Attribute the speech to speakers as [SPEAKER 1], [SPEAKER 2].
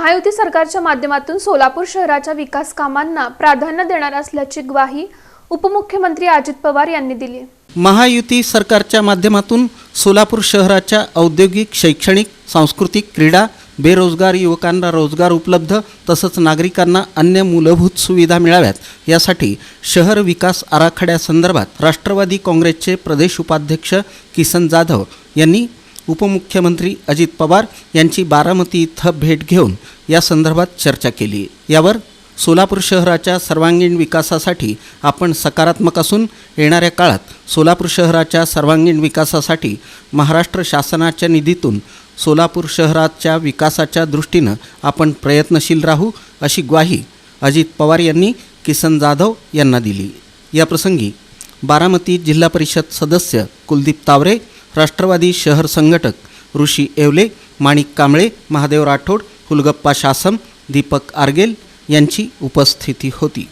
[SPEAKER 1] महायुती सरकारच्या माध्यमातून सोलापूर शहराच्या विकास कामांना प्राधान्य देणार असल्याची ग्वाही उपमुख्यमंत्री अजित पवार यांनी दिली.
[SPEAKER 2] महायुती सरकारच्या माध्यमातून सोलापूर शहराच्या औद्योगिक शैक्षणिक सांस्कृतिक क्रीडा बेरोजगार युवकांना रोजगार उपलब्ध तसंच नागरिकांना अन्य मूलभूत सुविधा मिळाव्यात. यासाठी शहर विकास आराखड्यासंदर्भात राष्ट्रवादी काँग्रेसचे प्रदेश उपाध्यक्ष किसन जाधव यांनी उपमुख्यमंत्री अजित पवार यांची बारामती इथं भेट घेऊन या संदर्भात चर्चा केली. यावर सोलापूर शहराच्या सर्वांगीण विकासासाठी आपण सकारात्मक असून येणाऱ्या काळात सोलापूर शहराच्या सर्वांगीण विकासासाठी महाराष्ट्र शासनाच्या निधीतून सोलापूर शहराच्या विकासाच्या दृष्टीनं आपण प्रयत्नशील राहू अशी ग्वाही अजित पवार यांनी किसन जाधव यांना दिली. याप्रसंगी बारामती जिल्हा परिषद सदस्य कुलदीप तावरे राष्ट्रवादी शहर संघटक ऋषी येवले माणिक कांबळे महादेव राठोड हुलगप्पा शासम दीपक आर्गेल यांची उपस्थिती होती.